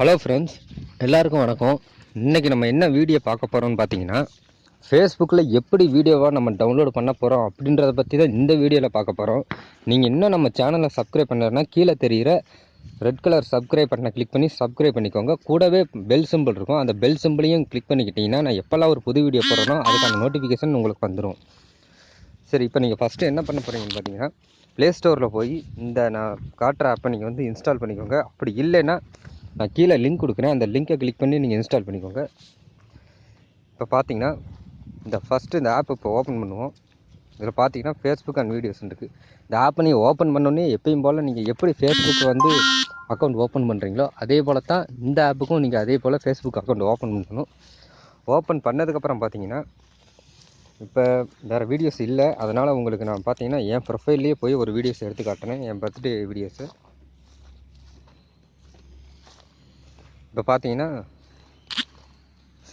Hello friends எல்லாருக்கும் வணக்கம். இன்றைக்கி நம்ம என்ன வீடியோ பார்க்க போகிறோம்னு பார்த்தீங்கன்னா ஃபேஸ்புக்கில் எப்படி வீடியோவாக நம்ம டவுன்லோட் பண்ண போகிறோம் அப்படின்றத பற்றி தான் இந்த வீடியோவில் பார்க்க போகிறோம் நீங்கள் இன்னும் நம்ம சேனலை சப்ஸ்கிரைப் பண்ணலன்னா கீழே தெரிகிற ரெட் கலர் சப்ஸ்கிரைப் பட்டனை கிளிக் பண்ணி சப்ஸ்கிரைப் பண்ணிக்கோங்க. கூடவே பெல் சிம்பிள் இருக்கும். அந்த பெல் சிம்பிளையும் கிளிக் பண்ணிக்கிட்டிங்கன்னா நான் எப்போல்லாம் ஒரு புது வீடியோ போடுறேனோ அதுக்கான நோட்டிஃபிகேஷன் உங்களுக்கு வந்துடும் சரி இப்போ நீங்கள் ஃபஸ்ட்டு என்ன பண்ண போகிறீங்கன்னு பார்த்தீங்கன்னா ப்ளே ஸ்டோரில் போய் இந்த நான் காட்டுற ஆப்பை நீங்கள் வந்து இன்ஸ்டால் பண்ணிக்கோங்க. அப்படி இல்லைன்னா நான் கீழே லிங்க் கொடுக்குறேன். அந்த லிங்கை கிளிக் பண்ணி நீங்கள் இன்ஸ்டால் பண்ணிக்கோங்க. இப்போ பார்த்தீங்கன்னா இந்த ஃபஸ்ட்டு இந்த ஆப் இப்போ ஓப்பன் பண்ணுவோம். இதில் பார்த்தீங்கன்னா ஃபேஸ்புக் அண்ட் வீடியோஸ் இருக்குது இந்த ஆப்பை நீங்கள் ஓப்பன் பண்ணோன்னே எப்பயும் போல் நீங்கள் எப்படி ஃபேஸ்புக் வந்து அக்கௌண்ட் ஓப்பன் பண்ணுறீங்களோ அதே போல் தான் இந்த ஆப்புக்கும் நீங்கள் அதே போல் ஃபேஸ்புக் அக்கௌண்ட் ஓப்பன் பண்ணணும். ஓப்பன் பண்ணதுக்கப்புறம் பார்த்தீங்கன்னா இப்போ வேறு வீடியோஸ் இல்லை. அதனால் உங்களுக்கு நான் பார்த்தீங்கன்னா என் ப்ரொஃபைல்லையே போய் ஒரு வீடியோஸ் எடுத்து காட்டினேன் என் பர்த்டே வீடியோஸு இப்போ பார்த்தீங்கன்னா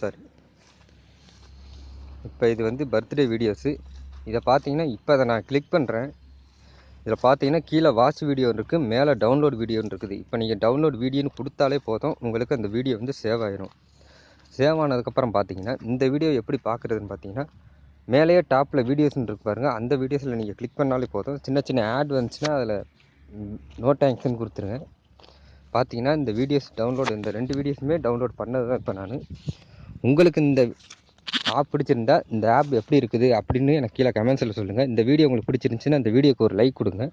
சரி இப்போ இது வந்து பர்த்டே வீடியோஸு இதை பார்த்தீங்கன்னா இப்போ அதை நான் கிளிக் பண்ணுறேன் இதில் பார்த்தீங்கன்னா கீழே வாட்ச் வீடியோ இருக்குது மேலே டவுன்லோட் வீடியோன்னு இருக்குது. இப்போ நீங்கள் டவுன்லோட் வீடியோன்னு கொடுத்தாலே போதும் உங்களுக்கு அந்த வீடியோ வந்து சேவ் ஆயிரும். சேவ் ஆனதுக்கப்புறம் பார்த்தீங்கன்னா இந்த வீடியோ எப்படி பார்க்குறதுன்னு பார்த்தீங்கன்னா மேலேயே டாப்பில் வீடியோஸ்ன்னு இருக்கு பாருங்கள் அந்த வீடியோஸில் நீங்கள் கிளிக் பண்ணாலே போதும். சின்ன சின்ன ஆட் வந்துச்சுன்னா அதில் நோ டேங்க்ஸ்ன்னு கொடுத்துருங்க. பார்த்தீங்கன்னா இந்த வீடியோஸ் டவுன்லோடு இந்த ரெண்டு வீடியோஸுமே டவுன்லோட் பண்ணது தான் இப்போ நான். உங்களுக்கு இந்த ஆப் பிடிச்சிருந்தா இந்த ஆப் எப்படி இருக்குது அப்படின்னு எனக்கு கீழே கமெண்ட்ஸில் சொல்லுங்கள் இந்த வீடியோ உங்களுக்கு பிடிச்சிருந்துச்சுன்னா இந்த வீடியோக்கு ஒரு லைக் கொடுங்க.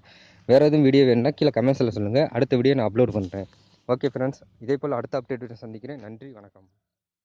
வேறு எதுவும் வீடியோ வேணும்னா கீழே கமெண்ட்ஸில் சொல்லுங்கள் அடுத்த வீடியோ நான் அப்லோட் பண்ணுறேன் ஓகே ஃப்ரெண்ட்ஸ் இதே போல் அடுத்த அப்டேட் சந்திக்கிறேன். நன்றி வணக்கம்.